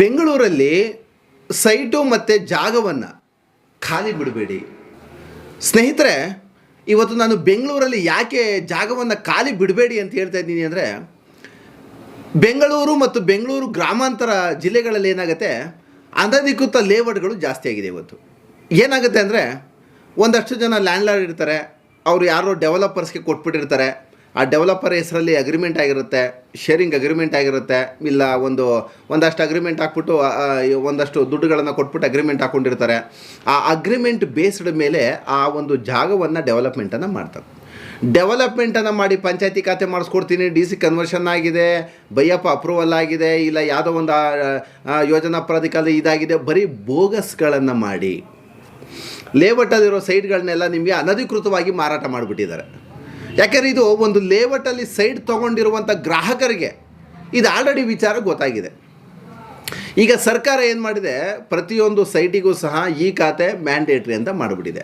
ಬೆಂಗಳೂರಲ್ಲಿ ಸೈಟು ಮತ್ತು ಜಾಗವನ್ನು ಖಾಲಿ ಬಿಡಬೇಡಿ. ಸ್ನೇಹಿತರೆ, ಇವತ್ತು ನಾನು ಬೆಂಗಳೂರಲ್ಲಿ ಯಾಕೆ ಜಾಗವನ್ನು ಖಾಲಿ ಬಿಡಬೇಡಿ ಅಂತ ಹೇಳ್ತಾ ಇದ್ದೀನಿ ಅಂದರೆ, ಬೆಂಗಳೂರು ಮತ್ತು ಬೆಂಗಳೂರು ಗ್ರಾಮಾಂತರ ಜಿಲ್ಲೆಗಳಲ್ಲಿ ಏನಾಗುತ್ತೆ, ಅನಧಿಕೃತ ಲೇಔಟ್ಗಳು ಜಾಸ್ತಿ ಆಗಿದೆ ಇವತ್ತು. ಏನಾಗುತ್ತೆ ಅಂದರೆ, ಒಂದಷ್ಟು ಜನ ಲ್ಯಾಂಡ್ಲಾರ್ಡ್ ಇರ್ತಾರೆ, ಅವರು ಯಾರೋ ಡೆವಲಪರ್ಸ್ಗೆ ಕೊಟ್ಬಿಟ್ಟಿರ್ತಾರೆ ಆ ಡೆವಲಪರ್ ಹೆಸರಲ್ಲಿ ಅಗ್ರಿಮೆಂಟ್ ಆಗಿರುತ್ತೆ ಶೇರಿಂಗ್ ಅಗ್ರಿಮೆಂಟ್ ಆಗಿರುತ್ತೆ, ಇಲ್ಲ ಒಂದು, ಒಂದಷ್ಟು ಅಗ್ರಿಮೆಂಟ್ ಹಾಕ್ಬಿಟ್ಟು ಒಂದಷ್ಟು ದುಡ್ಡುಗಳನ್ನು ಕೊಟ್ಬಿಟ್ಟು ಅಗ್ರಿಮೆಂಟ್ ಹಾಕ್ಕೊಂಡಿರ್ತಾರೆ ಆ ಅಗ್ರಿಮೆಂಟ್ ಬೇಸ್ಡ್ ಮೇಲೆ ಆ ಒಂದು ಜಾಗವನ್ನು ಡೆವಲಪ್ಮೆಂಟನ್ನು ಮಾಡ್ತಾರೆ. ಡೆವಲಪ್ಮೆಂಟನ್ನು ಮಾಡಿ ಪಂಚಾಯತಿ ಖಾತೆ ಮಾಡಿಸ್ಕೊಡ್ತೀನಿ ಡಿ ಸಿ ಕನ್ವರ್ಷನ್ ಆಗಿದೆ, ಬೈಯಪ್ಪ ಅಪ್ರೂವಲ್ ಆಗಿದೆ, ಇಲ್ಲ ಯಾವುದೋ ಒಂದು ಯೋಜನಾ ಪ್ರಾಧಿಕಾರ ಇದಾಗಿದೆ, ಬರೀ ಬೋಗಸ್ಗಳನ್ನು ಮಾಡಿ ಲೇಔಟಲ್ಲಿರೋ ಸೈಟ್ಗಳನ್ನೆಲ್ಲ ನಿಮಗೆ ಅನಧಿಕೃತವಾಗಿ ಮಾರಾಟ ಮಾಡಿಬಿಟ್ಟಿದ್ದಾರೆ. ಯಾಕೆಂದರೆ ಇದು ಒಂದು ಲೇಔಟಲ್ಲಿ ಸೈಡ್ ತೊಗೊಂಡಿರುವಂಥ ಗ್ರಾಹಕರಿಗೆ ಇದು ಆಲ್ರೆಡಿ ವಿಚಾರ ಗೊತ್ತಾಗಿದೆ. ಈಗ ಸರ್ಕಾರ ಏನು ಮಾಡಿದೆ? ಪ್ರತಿಯೊಂದು ಸೈಟಿಗೂ ಸಹ ಈ ಖಾತೆ ಮ್ಯಾಂಡೇಟ್ರಿ ಅಂತ ಮಾಡಿಬಿಟ್ಟಿದೆ.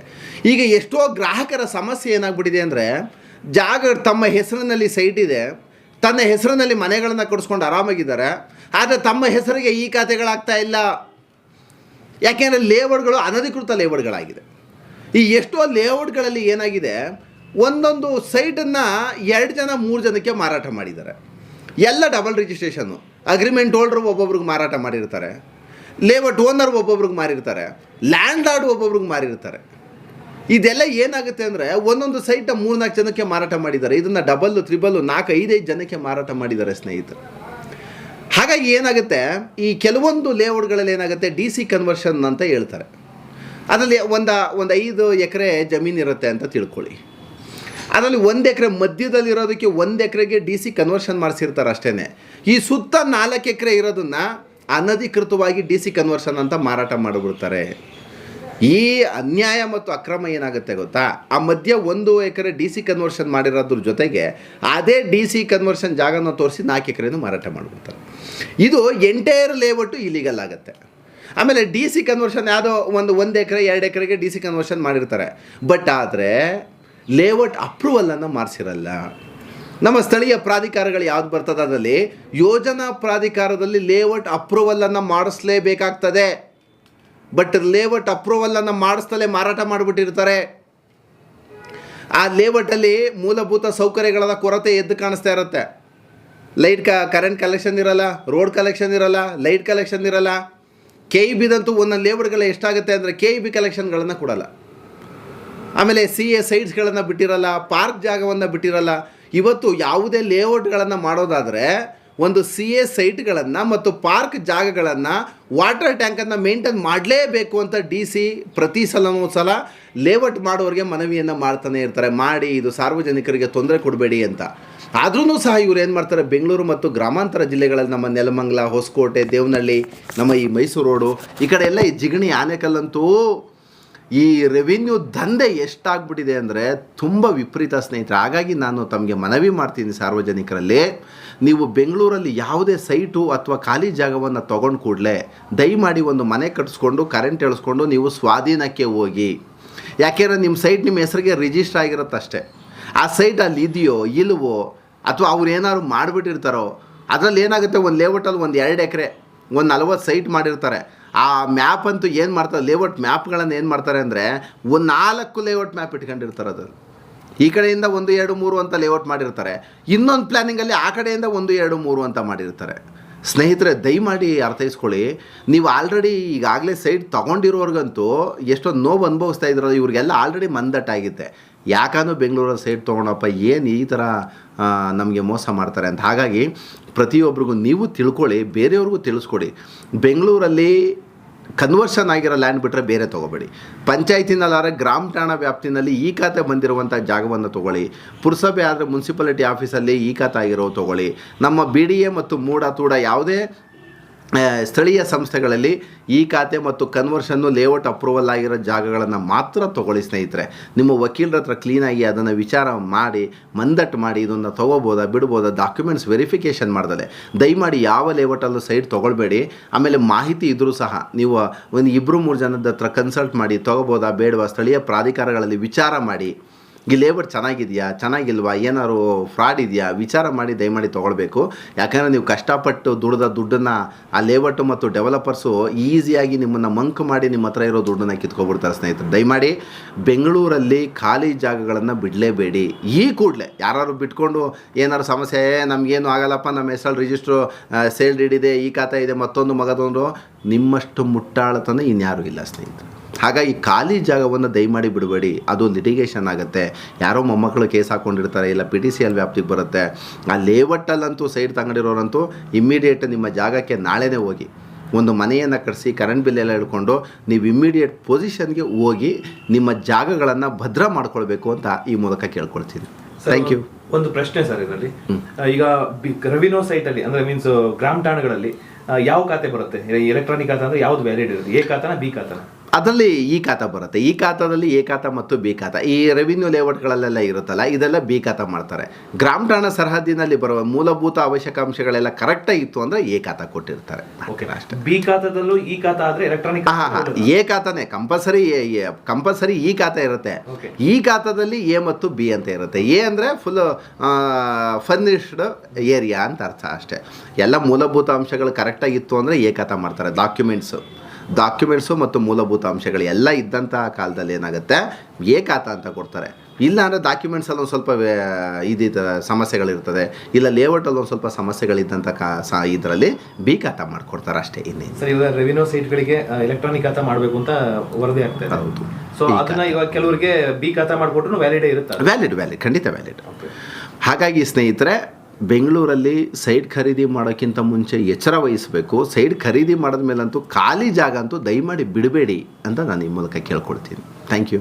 ಈಗ ಎಷ್ಟೋ ಗ್ರಾಹಕರ ಸಮಸ್ಯೆ ಏನಾಗ್ಬಿಟ್ಟಿದೆ ಅಂದರೆ, ಜಾಗ ತಮ್ಮ ಹೆಸರಿನಲ್ಲಿ ಸೈಟ್ ಇದೆ, ತನ್ನ ಹೆಸರಿನಲ್ಲಿ ಮನೆಗಳನ್ನು ಕೊಡಿಸ್ಕೊಂಡು ಆರಾಮಾಗಿದ್ದಾರೆ, ಆದರೆ ತಮ್ಮ ಹೆಸರಿಗೆ ಈ ಖಾತೆಗಳಾಗ್ತಾ ಇಲ್ಲ. ಯಾಕೆಂದರೆ ಲೇಔಟ್ಗಳು ಅನಧಿಕೃತ ಲೇಔಟ್ಗಳಾಗಿದೆ ಈ ಎಷ್ಟೋ ಲೇಔಟ್ಗಳಲ್ಲಿ ಏನಾಗಿದೆ? ಒಂದೊಂದು ಸೈಟನ್ನು ಎರಡು ಜನ, ಮೂರು ಜನಕ್ಕೆ ಮಾರಾಟ ಮಾಡಿದ್ದಾರೆ. ಎಲ್ಲ ಡಬಲ್ ರಿಜಿಸ್ಟ್ರೇಷನ್ನು ಅಗ್ರಿಮೆಂಟ್ ಹೋಲ್ಡ್ರು ಒಬ್ಬೊಬ್ರಿಗೆ ಮಾರಾಟ ಮಾಡಿರ್ತಾರೆ. ಲೇಔಟ್ ಓನರ್ ಒಬ್ಬೊಬ್ರಿಗೆ ಮಾರಿರ್ತಾರೆ. ಲ್ಯಾಂಡ್ ಲಾರ್ಡ್ ಒಬ್ಬೊಬ್ರಿಗೆ ಮಾರಿರ್ತಾರೆ. ಇದೆಲ್ಲ ಏನಾಗುತ್ತೆ ಅಂದರೆ, ಒಂದೊಂದು ಸೈಟ ಮೂರ್ನಾಲ್ಕು ಜನಕ್ಕೆ ಮಾರಾಟ ಮಾಡಿದ್ದಾರೆ. ಇದನ್ನು ಡಬಲ್ಲು ತ್ರಿಬಲ್ಲು ನಾಲ್ಕು, ಐದೈದು ಜನಕ್ಕೆ ಮಾರಾಟ ಮಾಡಿದ್ದಾರೆ ಸ್ನೇಹಿತರು. ಹಾಗಾಗಿ ಏನಾಗುತ್ತೆ, ಈ ಕೆಲವೊಂದು ಲೇಔಟ್ಗಳಲ್ಲಿ ಏನಾಗುತ್ತೆ ಡಿ ಸಿ ಕನ್ವರ್ಷನ್ ಅಂತ ಹೇಳ್ತಾರೆ. ಅದರಲ್ಲಿ ಒಂದು ಒಂದು ಐದು ಎಕರೆ ಜಮೀನಿರುತ್ತೆ ಅಂತ ತಿಳ್ಕೊಳ್ಳಿ. ಅದರಲ್ಲಿ ಒಂದು ಎಕರೆ ಮಧ್ಯದಲ್ಲಿರೋದಕ್ಕೆ ಒಂದು ಎಕರೆಗೆ ಡಿ ಸಿ ಕನ್ವರ್ಷನ್ ಮಾಡಿಸಿರ್ತಾರೆ ಅಷ್ಟೇ ಈ ಸುತ್ತ ನಾಲ್ಕು ಎಕರೆ ಇರೋದನ್ನು ಅನಧಿಕೃತವಾಗಿ ಡಿ ಸಿ ಕನ್ವರ್ಷನ್ ಅಂತ ಮಾರಾಟ ಮಾಡಿಬಿಡ್ತಾರೆ. ಈ ಅನ್ಯಾಯ ಮತ್ತು ಅಕ್ರಮ ಏನಾಗುತ್ತೆ ಗೊತ್ತಾ? ಆ ಮಧ್ಯ ಒಂದು ಎಕರೆ ಡಿ ಸಿ ಕನ್ವರ್ಷನ್ ಮಾಡಿರೋದ್ರ ಜೊತೆಗೆ ಅದೇ ಡಿ ಸಿ ಕನ್ವರ್ಷನ್ ಜಾಗನ ತೋರಿಸಿ ನಾಲ್ಕು ಎಕರೆನೂ ಮಾರಾಟ ಮಾಡಿಬಿಡ್ತಾರೆ. ಇದು ಎಂಟೈರ್ ಲೇಔಟು ಇಲಿಗಲ್ ಆಗುತ್ತೆ. ಆಮೇಲೆ ಡಿ ಸಿ ಕನ್ವರ್ಷನ್ ಯಾವುದೋ ಒಂದು ಒಂದು ಎಕರೆ, ಎರಡು ಎಕರೆಗೆ ಡಿ ಸಿ ಕನ್ವರ್ಷನ್ ಮಾಡಿರ್ತಾರೆ. ಬಟ್ ಆದರೆ ಲೇಔಟ್ ಅಪ್ರೂವಲನ್ನು ಮಾಡಿಸಿರಲ್ಲ. ನಮ್ಮ ಸ್ಥಳೀಯ ಪ್ರಾಧಿಕಾರಗಳು ಯಾವ್ದು ಬರ್ತದೆ ಅದರಲ್ಲಿ? ಯೋಜನಾ ಪ್ರಾಧಿಕಾರದಲ್ಲಿ ಲೇಔಟ್ ಅಪ್ರೂವಲನ್ನು ಮಾಡಿಸ್ಲೇಬೇಕಾಗ್ತದೆ. ಬಟ್ ಲೇಔಟ್ ಅಪ್ರೂವಲನ್ನು ಮಾಡಿಸ್ತಲೇ ಮಾರಾಟ ಮಾಡಿಬಿಟ್ಟಿರ್ತಾರೆ. ಆ ಲೇಔಟಲ್ಲಿ ಮೂಲಭೂತ ಸೌಕರ್ಯಗಳ ಕೊರತೆ ಎದ್ದು ಕಾಣಿಸ್ತಾ ಇರುತ್ತೆ. ಲೈಟ್ ಕ ಕರೆಂಟ್ ಕಲೆಕ್ಷನ್ ಇರಲ್ಲ ರೋಡ್ ಕಲೆಕ್ಷನ್ ಇರಲ್ಲ ಲೈಟ್ ಕಲೆಕ್ಷನ್ ಇರಲ್ಲ. ಕೆ ಇ ಬಿದಂತೂ ಒಂದೊಂದು ಲೇಔಟ್ಗಳು ಎಷ್ಟಾಗುತ್ತೆ ಅಂದರೆ ಕೆ ಇ ಬಿ ಕಲೆಕ್ಷನ್ಗಳನ್ನು ಕೊಡಲ್ಲ. ಆಮೇಲೆ ಸಿ ಎ ಸೈಟ್ಸ್ಗಳನ್ನು ಬಿಟ್ಟಿರಲ್ಲ, ಪಾರ್ಕ್ ಜಾಗವನ್ನು ಬಿಟ್ಟಿರಲ್ಲ, ಇವತ್ತು ಯಾವುದೇ ಲೇಔಟ್ಗಳನ್ನು ಮಾಡೋದಾದರೆ ಒಂದು ಸಿ ಎ ಸೈಟ್ಗಳನ್ನು ಮತ್ತು ಪಾರ್ಕ್ ಜಾಗಗಳನ್ನು ವಾಟರ್ ಟ್ಯಾಂಕನ್ನು ಮೇಂಟೈನ್ ಮಾಡಲೇಬೇಕು ಅಂತ ಡಿ ಸಿ ಪ್ರತಿ ಸಲನೂ ಸಲ ಲೇಔಟ್ ಮಾಡೋರಿಗೆ ಮನವಿಯನ್ನು ಮಾಡ್ತಾನೆ ಇರ್ತಾರೆ. ಮಾಡಿ ಇದು ಸಾರ್ವಜನಿಕರಿಗೆ ತೊಂದರೆ ಕೊಡಬೇಡಿ ಅಂತ. ಆದ್ರೂ ಸಹ ಇವ್ರು ಏನು ಮಾಡ್ತಾರೆ? ಬೆಂಗಳೂರು ಮತ್ತು ಗ್ರಾಮಾಂತರ ಜಿಲ್ಲೆಗಳಲ್ಲಿ ನಮ್ಮ ನೆಲಮಂಗಲ, ಹೊಸಕೋಟೆ, ದೇವನಹಳ್ಳಿ, ನಮ್ಮ ಈ ಮೈಸೂರು ರೋಡು, ಈ ಕಡೆ ಎಲ್ಲ ಈ ಜಿಗಣಿ ಆನೆಕಲ್ಲಂತೂ ಈ ರೆವಿನ್ಯೂ ದಂಧೆ ಎಷ್ಟಾಗ್ಬಿಟ್ಟಿದೆ ಅಂದರೆ ತುಂಬ ವಿಪರೀತ ಸ್ನೇಹಿತರೆ, ಹಾಗಾಗಿ ನಾನು ತಮಗೆ ಮನವಿ ಮಾಡ್ತೀನಿ ಸಾರ್ವಜನಿಕರಲ್ಲಿ. ನೀವು ಬೆಂಗಳೂರಲ್ಲಿ ಯಾವುದೇ ಸೈಟು ಅಥವಾ ಖಾಲಿ ಜಾಗವನ್ನು ತೊಗೊಂಡು ಕೂಡಲೇ ದಯಮಾಡಿ ಒಂದು ಮನೆ ಕಟ್ಟಿಸ್ಕೊಂಡು ಕರೆಂಟ್ ಎಳಿಸ್ಕೊಂಡು ನೀವು ಸ್ವಾಧೀನಕ್ಕೆ ಹೋಗಿ. ಯಾಕೆಂದರೆ ನಿಮ್ಮ ಸೈಟ್ ನಿಮ್ಮ ಹೆಸರಿಗೆ ರಿಜಿಸ್ಟರ್ ಆಗಿರುತ್ತೆ ಅಷ್ಟೇ. ಆ ಸೈಟ್ ಅಲ್ಲಿ ಇದೆಯೋ, ಇಲ್ವೋ, ಅಥವಾ ಅವ್ರು ಏನಾದ್ರು ಮಾಡಿಬಿಟ್ಟಿರ್ತಾರೋ, ಅದರಲ್ಲಿ ಏನಾಗುತ್ತೆ? ಒಂದು ಲೇಔಟಲ್ಲಿ ಒಂದು ಎರಡು ಎಕರೆ ಒಂದು ನಲ್ವತ್ತು ಸೈಟ್ ಮಾಡಿರ್ತಾರೆ. ಆ ಮ್ಯಾಪ್ ಅಂತೂ ಏನು ಮಾಡ್ತಾರೆ ಲೇಔಟ್ ಮ್ಯಾಪ್ಗಳನ್ನು ಏನು ಮಾಡ್ತಾರೆ ಅಂದರೆ, ಒಂದು ನಾಲ್ಕು ಲೇಔಟ್ ಮ್ಯಾಪ್ ಇಟ್ಕೊಂಡಿರ್ತಾರೆ ಅದು ಈ ಕಡೆಯಿಂದ ಒಂದು, ಎರಡು, ಮೂರು ಅಂತ ಲೇಔಟ್ ಮಾಡಿರ್ತಾರೆ. ಇನ್ನೊಂದು ಪ್ಲ್ಯಾನಿಂಗಲ್ಲಿ ಆ ಕಡೆಯಿಂದ ಒಂದು, ಎರಡು, ಮೂರು ಅಂತ ಮಾಡಿರ್ತಾರೆ. ಸ್ನೇಹಿತರೆ, ದಯಮಾಡಿ ಅರ್ಥೈಸ್ಕೊಳ್ಳಿ. ನೀವು ಆಲ್ರೆಡಿ ಈಗಾಗಲೇ ಸೈಡ್ ತೊಗೊಂಡಿರೋರ್ಗಂತೂ ಎಷ್ಟೊಂದು ನೋವು ಅನುಭವಿಸ್ತಾ ಇದ್ರಲ್ಲ, ಇವ್ರಿಗೆಲ್ಲ ಆಲ್ರೆಡಿ ಮಂದಟ್ಟಾಗಿದೆ ಯಾಕಂದ್ರೆ ಬೆಂಗಳೂರಲ್ಲಿ ಸೈಡ್ ತೊಗೊಂಡಪ್ಪ ಏನು ಈ ಥರ ನಮಗೆ ಮೋಸ ಮಾಡ್ತಾರೆ ಅಂತ. ಹಾಗಾಗಿ ಪ್ರತಿಯೊಬ್ಬರಿಗೂ ನೀವು ತಿಳ್ಕೊಳ್ಳಿ, ಬೇರೆಯವ್ರಿಗೂ ತಿಳಿಸ್ಕೊಡಿ. ಬೆಂಗಳೂರಲ್ಲಿ ಕನ್ವರ್ಷನ್ ಆಗಿರೋ ಲ್ಯಾಂಡ್ ಬಿಟ್ಟರೆ ಬೇರೆ ತೊಗೋಬೇಡಿ. ಪಂಚಾಯತಿನಲ್ಲಾದ್ರೆ ಗ್ರಾಮ ಠಾಣಾ ವ್ಯಾಪ್ತಿನಲ್ಲಿ ಈ ಖಾತೆ ಬಂದಿರುವಂಥ ಜಾಗವನ್ನು ತೊಗೊಳ್ಳಿ. ಪುರಸಭೆ ಆದರೆ ಮುನ್ಸಿಪಾಲಿಟಿ ಆಫೀಸಲ್ಲಿ ಈ ಖಾತೆ ಆಗಿರೋ ತೊಗೊಳ್ಳಿ. ನಮ್ಮ ಬಿ ಮತ್ತು ಮೂಡ ತೂಡ ಯಾವುದೇ ಸ್ಥಳೀಯ ಸಂಸ್ಥೆಗಳಲ್ಲಿ ಈ ಖಾತೆ ಮತ್ತು ಕನ್ವರ್ಷನ್ನು ಲೇಔಟ್ ಅಪ್ರೂವಲ್ ಆಗಿರೋ ಜಾಗಗಳನ್ನು ಮಾತ್ರ ತೊಗೊಳ್ಳಿ ಸ್ನೇಹಿತರೆ. ನಿಮ್ಮ ವಕೀಲರ ಹತ್ರ ಕ್ಲೀನಾಗಿ ಅದನ್ನು ವಿಚಾರ ಮಾಡಿ ಮಂದಟ್ಟು ಮಾಡಿ, ಇದನ್ನು ತೊಗೋಬೋದಾ, ಬಿಡ್ಬೋದಾ ಡಾಕ್ಯುಮೆಂಟ್ಸ್ ವೆರಿಫಿಕೇಷನ್ ಮಾಡ್ದಲೆ. ದಯಮಾಡಿ ಯಾವ ಲೇಔಟಲ್ಲೂ ಸೈಟ್ ತೊಗೊಳ್ಬೇಡಿ. ಆಮೇಲೆ ಮಾಹಿತಿ ಇದ್ದರೂ ಸಹ ನೀವು ಒಂದು ಇಬ್ಬರು ಮೂರು ಜನದ ಹತ್ರ ಕನ್ಸಲ್ಟ್ ಮಾಡಿ, ತೊಗೋಬೋದಾ, ಬೇಡವಾ, ಸ್ಥಳೀಯ ಪ್ರಾಧಿಕಾರಗಳಲ್ಲಿ ವಿಚಾರ ಮಾಡಿ. ಈ ಲೇಬರ್ ಚೆನ್ನಾಗಿದೆಯಾ? ಚೆನ್ನಾಗಿಲ್ವಾ? ಏನಾದ್ರು ಫ್ರಾಡ್ ಇದೆಯಾ? ವಿಚಾರ ಮಾಡಿ ದಯಮಾಡಿ ತೊಗೊಳ್ಬೇಕು. ಯಾಕಂದರೆ ನೀವು ಕಷ್ಟಪಟ್ಟು ದುಡ್ದ ದುಡ್ಡನ್ನು ಆ ಲೇಬರ್ಟು ಮತ್ತು ಡೆವಲಪರ್ಸು ಈಸಿಯಾಗಿ ನಿಮ್ಮನ್ನು ಮಂಕ್ ಮಾಡಿ ನಿಮ್ಮ ಹತ್ರ ಇರೋ ದುಡ್ಡನ್ನು ಕಿತ್ಕೊಬಿಡ್ತಾರೆ ಸ್ನೇಹಿತರು. ದಯಮಾಡಿ ಬೆಂಗಳೂರಲ್ಲಿ ಖಾಲಿ ಜಾಗಗಳನ್ನು ಬಿಡಲೇಬೇಡಿ. ಈ ಕೂಡಲೇ ಯಾರು ಬಿಟ್ಕೊಂಡು ಏನಾದ್ರು ಸಮಸ್ಯೆ "ಏ, ನಮಗೇನು ಆಗಲ್ಲಪ್ಪ ನಮ್ಮ ಹೆಸರಲ್ಲಿ ರಿಜಿಸ್ಟ್ರು ಸೇಲ್ ಇದೆ ಈ ಖಾತೆ ಇದೆ ಮತ್ತೊಂದು ಮಗದೊಂದು ನಿಮ್ಮಷ್ಟು ಮುಟ್ಟಾಳತನ ಇನ್ಯಾರೂ ಇಲ್ಲ ಸ್ನೇಹಿತರೆ. ಹಾಗಾಗಿ ಖಾಲಿ ಜಾಗವನ್ನು ದಯಮಾಡಿ ಬಿಡಬೇಡಿ. ಅದು ಲಿಟಿಗೇಷನ್ ಆಗುತ್ತೆ. ಯಾರೋ ಮೊಮ್ಮಕ್ಕಳು ಕೇಸ್ ಹಾಕ್ಕೊಂಡಿರ್ತಾರೆ ಇಲ್ಲ ಪಿ ಟಿ ಸಿ ಎಲ್ ವ್ಯಾಪ್ತಿಗೆ ಬರುತ್ತೆ. ಆ ಲೇಔಟಲ್ಲಂತೂ ಸೈಡ್ ತಗೊಂಡಿರೋರಂತೂ ಇಮ್ಮಿಡಿಯೇಟ್ ನಿಮ್ಮ ಜಾಗಕ್ಕೆ ನಾಳೆನೇ ಹೋಗಿ. ಒಂದು ಮನೆಯನ್ನು ಕಟ್ಟಿಸಿ ಕರೆಂಟ್ ಬಿಲ್ ಎಲ್ಲ ಹಿಡ್ಕೊಂಡು ನೀವು ಇಮ್ಮಿಡಿಯೇಟ್ ಪೊಸಿಷನ್ಗೆ ಹೋಗಿ ನಿಮ್ಮ ಜಾಗಗಳನ್ನು ಭದ್ರ ಮಾಡ್ಕೊಳ್ಬೇಕು ಅಂತ ಈ ಮೂಲಕ ಕೇಳ್ಕೊಳ್ತೀನಿ. ಥ್ಯಾಂಕ್ ಯು ಒಂದು ಪ್ರಶ್ನೆ ಸರ್ ಇದರಲ್ಲಿ. ಈಗ ರವಿನೋ ರೆವಿನ್ಯೂ ಸೈಟ್ ಅಲ್ಲಿ ಅಂದ್ರೆ ಮೀನ್ಸ್ ಗ್ರಾಮ ಠಾಣಗಳಲ್ಲಿ ಯಾವ ಖಾತೆ ಬರುತ್ತೆ? ಎಲೆಕ್ಟ್ರಾನಿಕ್ ಖಾತೆ ಅಂದ್ರೆ ಯಾವ್ದು ವ್ಯಾಲಿಡ್ ಇರುತ್ತೆ? ಎ ಖಾತನ ಬಿ ಖಾತನ? ಅದರಲ್ಲಿ ಈ ಖಾತ ಬರುತ್ತೆ. ಈ ಖಾತಾದಲ್ಲಿ ಎ ಖಾತ ಮತ್ತು ಬಿ ಖಾತ. ಈ ರೆವಿನ್ಯೂ ಲೇಔಟ್ಗಳಲ್ಲೆಲ್ಲ ಇರುತ್ತಲ್ಲ ಇದೆಲ್ಲ ಬಿ ಖಾತ ಮಾಡ್ತಾರೆ. ಗ್ರಾಮ ಠಾಣಾ ಸರಹದ್ದಿನಲ್ಲಿ ಬರುವ ಮೂಲಭೂತ ಅವಶ್ಯಕಾಂಶಗಳೆಲ್ಲ ಕರೆಕ್ಟಾಗಿ ಇತ್ತು ಅಂದರೆ ಎ ಖಾತ ಕೊಟ್ಟಿರ್ತಾರೆ. ಅಷ್ಟೇ. ಬಿ ಖಾತಾದಲ್ಲೂ ಈ ಖಾತ ಆದ್ರೆ ಎಲೆಕ್ಟ್ರಾನಿಕ್ ಹಾಂ ಹಾಂ ಎ ಖಾತಾನೇ. ಕಂಪಲ್ಸರಿ ಕಂಪಲ್ಸರಿ ಈ ಖಾತ ಇರುತ್ತೆ. ಈ ಖಾತಾದಲ್ಲಿ ಎ ಮತ್ತು ಬಿ ಅಂತ ಇರುತ್ತೆ. ಎ ಅಂದರೆ ಫುಲ್ ಫರ್ನಿಶ್ಡ್ ಏರಿಯಾ ಅಂತ ಅರ್ಥ ಅಷ್ಟೇ. ಎಲ್ಲ ಮೂಲಭೂತ ಅಂಶಗಳು ಕರೆಕ್ಟಾಗಿತ್ತು ಅಂದರೆ ಎ ಖಾತ ಮಾಡ್ತಾರೆ. ಡಾಕ್ಯುಮೆಂಟ್ಸು ಡಾಕ್ಯುಮೆಂಟ್ಸು ಮತ್ತು ಮೂಲಭೂತ ಅಂಶಗಳು ಎಲ್ಲ ಇದ್ದಂತಹ ಕಾಲದಲ್ಲಿ ಏನಾಗುತ್ತೆ? ಏಕಾತ ಖಾತಾ ಅಂತ ಕೊಡ್ತಾರೆ. ಇಲ್ಲ ಅಂದರೆ ಡಾಕ್ಯುಮೆಂಟ್ಸಲ್ಲಿ ಒಂದು ಸ್ವಲ್ಪ ಇದಿದ ಸಮಸ್ಯೆಗಳಿರ್ತದೆ. ಇಲ್ಲ ಲೇಔಟಲ್ಲಿ ಒಂದು ಸ್ವಲ್ಪ ಸಮಸ್ಯೆಗಳಿದ್ದಂಥ ಕಾ ಸಾ ಇದರಲ್ಲಿ ಬಿ ಖಾತಾ ಮಾಡಿಕೊಡ್ತಾರೆ ಅಷ್ಟೇ ಇನ್ನೇನು. ಸರ್ ಇವಾಗ ರೆವಿನ್ಯೂ ಸೀಟ್ಗಳಿಗೆ ಎಲೆಕ್ಟ್ರಾನಿಕ್ ಖಾತಾ ಮಾಡಬೇಕು ಅಂತ ವರದಿ ಆಗ್ತದೆ ಹೌದು. ಸೊ ಅದನ್ನ ಇವಾಗ ಕೆಲವರಿಗೆ ಬಿ ಖಾತಾ ಮಾಡ್ಕೊಟ್ರು ವ್ಯಾಲಿಡೇ ಇರುತ್ತೆ? ವ್ಯಾಲಿಡ್ ವ್ಯಾಲಿಡ್ ಖಂಡಿತ ವ್ಯಾಲಿಡ್ ಹಾಗಾಗಿ ಸ್ನೇಹಿತರೆ ಬೆಂಗಳೂರಲ್ಲಿ ಸೈಟ್ ಖರೀದಿ ಮಾಡೋಕ್ಕಿಂತ ಮುಂಚೆ ಎಚ್ಚರ ವಹಿಸಬೇಕು. ಸೈಟ್ ಖರೀದಿ ಮಾಡಿದ್ಮೇಲಂತೂ ಖಾಲಿ ಜಾಗ ಅಂತೂ ದಯಮಾಡಿ ಬಿಡಬೇಡಿ ಅಂತ ನಾನು ಈ ಮೂಲಕ ಕೇಳ್ಕೊಳ್ತೀನಿ. Thank you